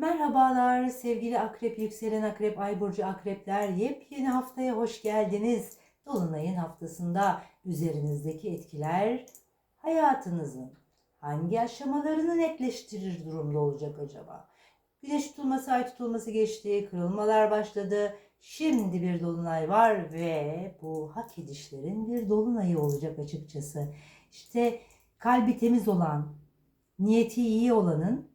Merhabalar sevgili akrep, yükselen akrep, ay burcu akrepler. Yepyeni haftaya hoş geldiniz. Dolunayın haftasında üzerinizdeki etkiler hayatınızın hangi aşamalarını netleştirir durumda olacak acaba? Güneş tutulması, ay tutulması geçti, kırılmalar başladı. Şimdi bir dolunay var ve bu hak edişlerin bir dolunayı olacak açıkçası. İşte kalbi temiz olan, niyeti iyi olanın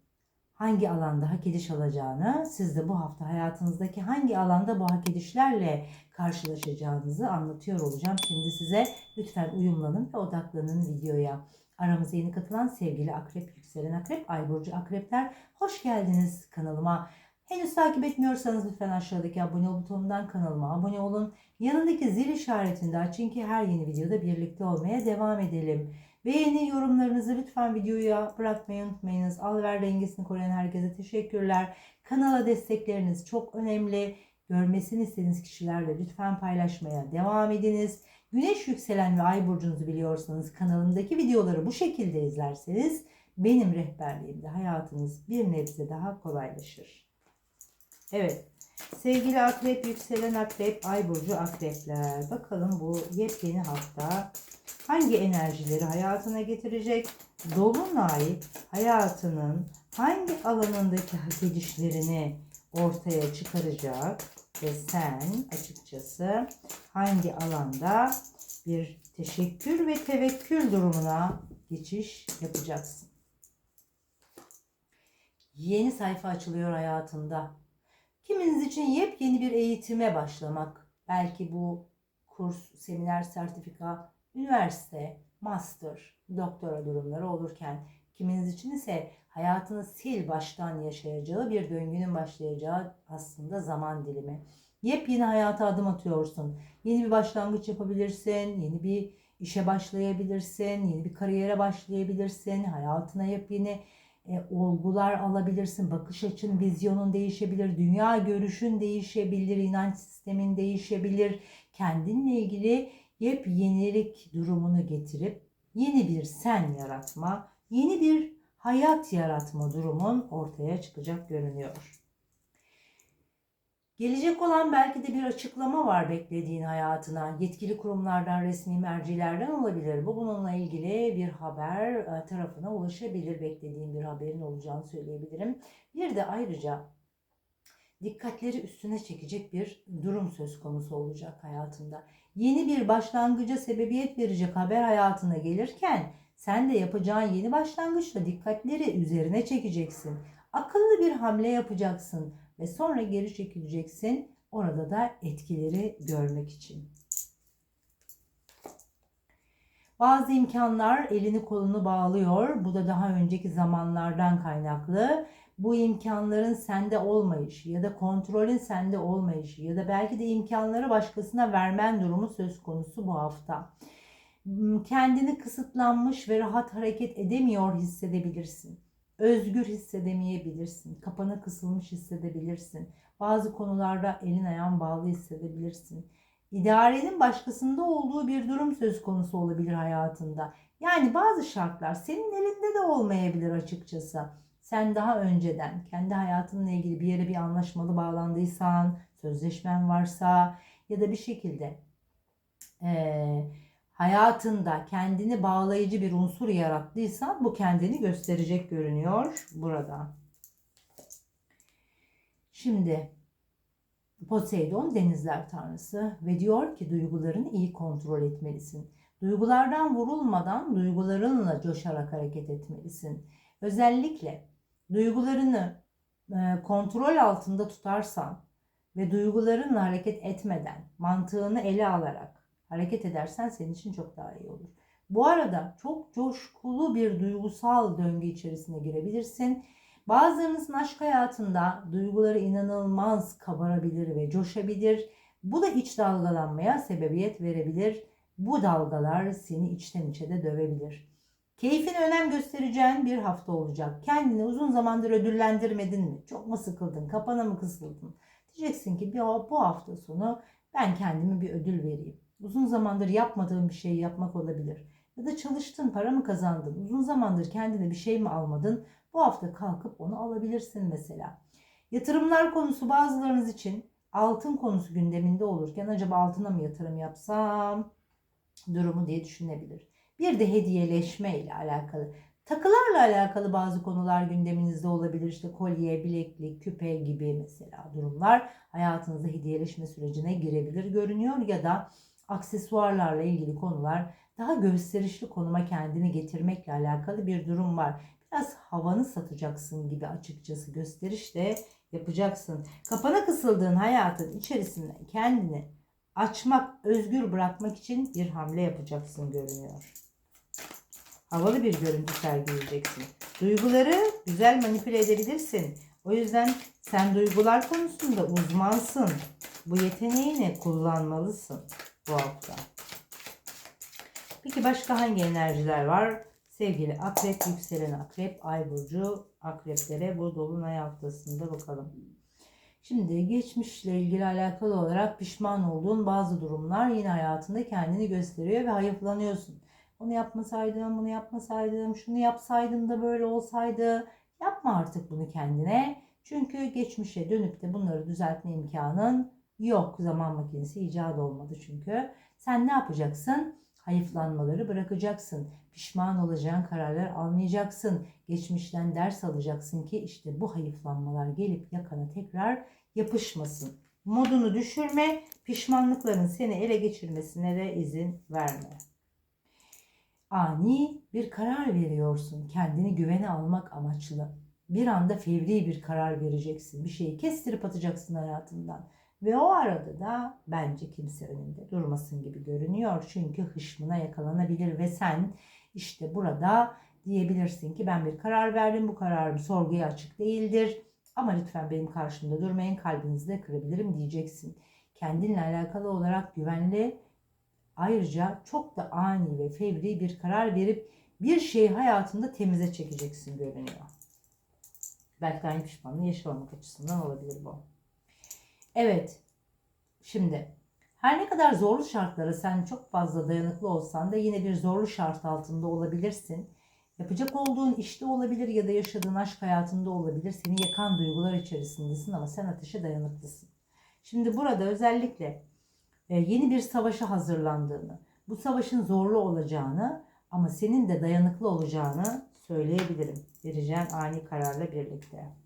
hangi alanda hak ediş alacağını, siz de bu hafta hayatınızdaki hangi alanda bu hak edişlerle karşılaşacağınızı anlatıyor olacağım. Şimdi size lütfen uyumlanın ve odaklanın videoya. Aramıza yeni katılan sevgili akrep, yükselen akrep, ay burcu akrepler hoş geldiniz kanalıma. Henüz takip etmiyorsanız lütfen aşağıdaki abone ol butonundan kanalıma abone olun. Yanındaki zil işaretini de açın ki her yeni videoda birlikte olmaya devam edelim. Beğeni yorumlarınızı lütfen videoya bırakmayı unutmayınız. Al ver dengesini koruyan herkese teşekkürler. Kanala destekleriniz çok önemli. Görmesini istediğiniz kişilerle lütfen paylaşmaya devam ediniz. Güneş yükselen ve ay burcunuzu biliyorsanız kanalımdaki videoları bu şekilde izlerseniz benim rehberliğimde hayatınız bir nebze daha kolaylaşır. Evet. Sevgili akrep, yükselen akrep, ay burcu akrepler. Bakalım bu yepyeni hafta hangi enerjileri hayatına getirecek? Dolunay hayatının hangi alanındaki hak edişlerini ortaya çıkaracak? Ve sen açıkçası hangi alanda bir teşekkür ve tevekkül durumuna geçiş yapacaksın? Yeni sayfa açılıyor hayatında. Kiminiz için yepyeni bir eğitime başlamak. Belki bu kurs, seminer, sertifika, üniversite, master, doktora durumları olurken kiminiz için ise hayatını sil baştan yaşayacağı bir döngünün başlayacağı aslında zaman dilimi. Yepyeni hayata adım atıyorsun. Yeni bir başlangıç yapabilirsin, yeni bir işe başlayabilirsin, yeni bir kariyere başlayabilirsin, hayatına yepyeni e, olgular alabilirsin. Bakış açın, vizyonun değişebilir, dünya görüşün değişebilir, inanç sistemin değişebilir. Kendinle ilgili yepyenilik durumunu getirip yeni bir sen yaratma, yeni bir hayat yaratma durumun ortaya çıkacak görünüyor. Gelecek olan belki de bir açıklama var beklediğin hayatına. Yetkili kurumlardan, resmi mercilerden olabilir. Bu bununla ilgili bir haber e, tarafına ulaşabilir. Beklediğin bir haberin olacağını söyleyebilirim. Bir de ayrıca dikkatleri üstüne çekecek bir durum söz konusu olacak hayatında. Yeni bir başlangıca sebebiyet verecek haber hayatına gelirken sen de yapacağın yeni başlangıçla dikkatleri üzerine çekeceksin. Akıllı bir hamle yapacaksın ve sonra geri çekileceksin. Orada da etkileri görmek için. Bazı imkanlar elini kolunu bağlıyor. Bu da daha önceki zamanlardan kaynaklı. Bu imkanların sende olmayışı ya da kontrolün sende olmayışı ya da belki de imkanları başkasına vermen durumu söz konusu bu hafta. Kendini kısıtlanmış ve rahat hareket edemiyor hissedebilirsin özgür hissedemeyebilirsin. Kapana kısılmış hissedebilirsin. Bazı konularda elin ayağın bağlı hissedebilirsin. İdarenin başkasında olduğu bir durum söz konusu olabilir hayatında. Yani bazı şartlar senin elinde de olmayabilir açıkçası. Sen daha önceden kendi hayatınla ilgili bir yere bir anlaşmalı bağlandıysan, sözleşmen varsa ya da bir şekilde eee hayatında kendini bağlayıcı bir unsur yarattıysan bu kendini gösterecek görünüyor burada. Şimdi Poseidon denizler tanrısı ve diyor ki duygularını iyi kontrol etmelisin. Duygulardan vurulmadan duygularınla coşarak hareket etmelisin. Özellikle duygularını e, kontrol altında tutarsan ve duygularınla hareket etmeden, mantığını ele alarak hareket edersen senin için çok daha iyi olur. Bu arada çok coşkulu bir duygusal döngü içerisine girebilirsin. Bazılarınızın aşk hayatında duyguları inanılmaz kabarabilir ve coşabilir. Bu da iç dalgalanmaya sebebiyet verebilir. Bu dalgalar seni içten içe de dövebilir. Keyfine önem göstereceğin bir hafta olacak. Kendini uzun zamandır ödüllendirmedin mi? Çok mu sıkıldın? Kapana mı kısıldın? Diyeceksin ki bu hafta sonu ben kendime bir ödül vereyim. Uzun zamandır yapmadığın bir şeyi yapmak olabilir. Ya da çalıştın, para mı kazandın? Uzun zamandır kendine bir şey mi almadın? Bu hafta kalkıp onu alabilirsin mesela. Yatırımlar konusu bazılarınız için altın konusu gündeminde olurken acaba altına mı yatırım yapsam durumu diye düşünebilir. Bir de hediyeleşme ile alakalı. Takılarla alakalı bazı konular gündeminizde olabilir. İşte kolye, bileklik, küpe gibi mesela durumlar hayatınızda hediyeleşme sürecine girebilir görünüyor ya da aksesuarlarla ilgili konular daha gösterişli konuma kendini getirmekle alakalı bir durum var. Biraz havanı satacaksın gibi açıkçası gösteriş de yapacaksın. Kapana kısıldığın hayatın içerisinden kendini açmak, özgür bırakmak için bir hamle yapacaksın görünüyor. Havalı bir görüntü sergileyeceksin. Duyguları güzel manipüle edebilirsin. O yüzden sen duygular konusunda uzmansın. Bu yeteneğini kullanmalısın bu hafta. Peki başka hangi enerjiler var? Sevgili akrep, yükselen akrep, ay burcu akreplere bu dolunay haftasında bakalım. Şimdi geçmişle ilgili alakalı olarak pişman olduğun bazı durumlar yine hayatında kendini gösteriyor ve hayıflanıyorsun. Onu yapmasaydım, bunu yapmasaydım, şunu yapsaydım da böyle olsaydı. Yapma artık bunu kendine. Çünkü geçmişe dönüp de bunları düzeltme imkanın yok. Zaman makinesi icat olmadı çünkü. Sen ne yapacaksın? Hayıflanmaları bırakacaksın. Pişman olacağın kararlar almayacaksın. Geçmişten ders alacaksın ki işte bu hayıflanmalar gelip yakana tekrar yapışmasın. Modunu düşürme, pişmanlıkların seni ele geçirmesine de izin verme. Ani bir karar veriyorsun kendini güvene almak amaçlı. Bir anda fevri bir karar vereceksin. Bir şeyi kestirip atacaksın hayatından. Ve o arada da bence kimse önünde durmasın gibi görünüyor. Çünkü hışmına yakalanabilir ve sen işte burada diyebilirsin ki ben bir karar verdim. Bu kararım sorguya açık değildir. Ama lütfen benim karşımda durmayın kalbinizi de kırabilirim diyeceksin. Kendinle alakalı olarak güvenli ayrıca çok da ani ve fevri bir karar verip bir şeyi hayatında temize çekeceksin görünüyor. Belki aynı pişmanlığı yaşamamak açısından olabilir bu. Evet. Şimdi her ne kadar zorlu şartlara sen çok fazla dayanıklı olsan da yine bir zorlu şart altında olabilirsin. Yapacak olduğun işte olabilir ya da yaşadığın aşk hayatında olabilir. Seni yakan duygular içerisindesin ama sen ateşe dayanıklısın. Şimdi burada özellikle e, yeni bir savaşa hazırlandığını, bu savaşın zorlu olacağını ama senin de dayanıklı olacağını söyleyebilirim. Vereceğin ani kararla birlikte.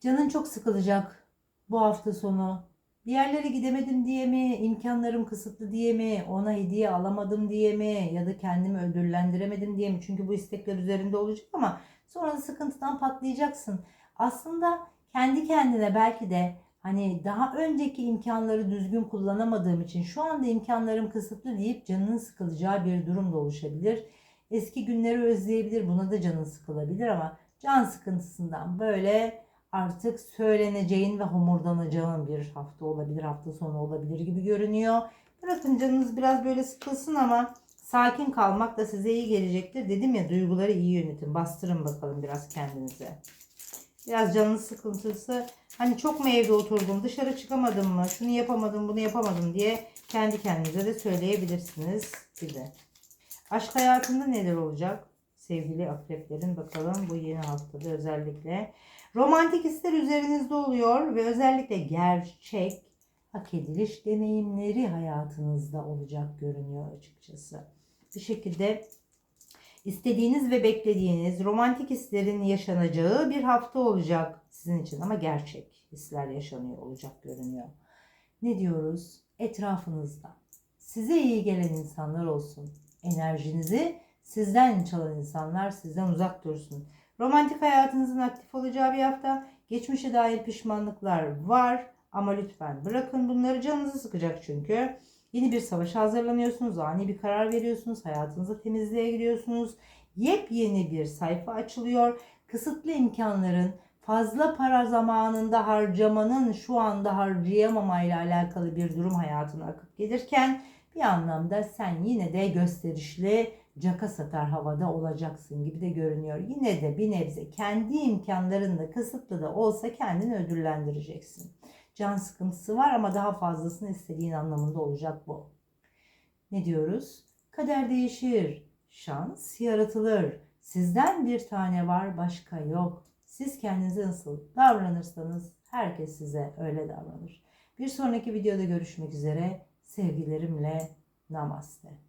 Canın çok sıkılacak bu hafta sonu. Bir yerlere gidemedim diye mi, imkanlarım kısıtlı diye mi, ona hediye alamadım diye mi ya da kendimi ödüllendiremedim diye mi? Çünkü bu istekler üzerinde olacak ama sonra da sıkıntıdan patlayacaksın. Aslında kendi kendine belki de hani daha önceki imkanları düzgün kullanamadığım için şu anda imkanlarım kısıtlı deyip canının sıkılacağı bir durum da oluşabilir. Eski günleri özleyebilir, buna da canın sıkılabilir ama can sıkıntısından böyle artık söyleneceğin ve homurdanacağın bir hafta olabilir, hafta sonu olabilir gibi görünüyor. Bırakın canınız biraz böyle sıkılsın ama sakin kalmak da size iyi gelecektir. Dedim ya duyguları iyi yönetin. Bastırın bakalım biraz kendinize. Biraz canınız sıkıntısı. Hani çok mu evde oturdum, dışarı çıkamadım mı, şunu yapamadım, bunu yapamadım diye kendi kendinize de söyleyebilirsiniz de. Aşk hayatında neler olacak? Sevgili akreplerin bakalım bu yeni haftada özellikle. Romantik hisler üzerinizde oluyor ve özellikle gerçek hak ediliş deneyimleri hayatınızda olacak görünüyor açıkçası. Bir şekilde istediğiniz ve beklediğiniz romantik hislerin yaşanacağı bir hafta olacak sizin için ama gerçek hisler yaşanıyor olacak görünüyor. Ne diyoruz? Etrafınızda size iyi gelen insanlar olsun. Enerjinizi sizden çalan insanlar sizden uzak dursun. Romantik hayatınızın aktif olacağı bir hafta. Geçmişe dair pişmanlıklar var ama lütfen bırakın bunları canınızı sıkacak çünkü. Yeni bir savaşa hazırlanıyorsunuz, ani bir karar veriyorsunuz, hayatınızı temizliğe giriyorsunuz. Yepyeni bir sayfa açılıyor. Kısıtlı imkanların fazla para zamanında harcamanın şu anda harcayamamayla alakalı bir durum hayatına akıp gelirken bir anlamda sen yine de gösterişli caka satar havada olacaksın gibi de görünüyor. Yine de bir nebze kendi imkanlarında kısıtlı da olsa kendini ödüllendireceksin. Can sıkıntısı var ama daha fazlasını istediğin anlamında olacak bu. Ne diyoruz? Kader değişir, şans yaratılır. Sizden bir tane var, başka yok. Siz kendinize nasıl davranırsanız herkes size öyle davranır. Bir sonraki videoda görüşmek üzere. Sevgilerimle namaste.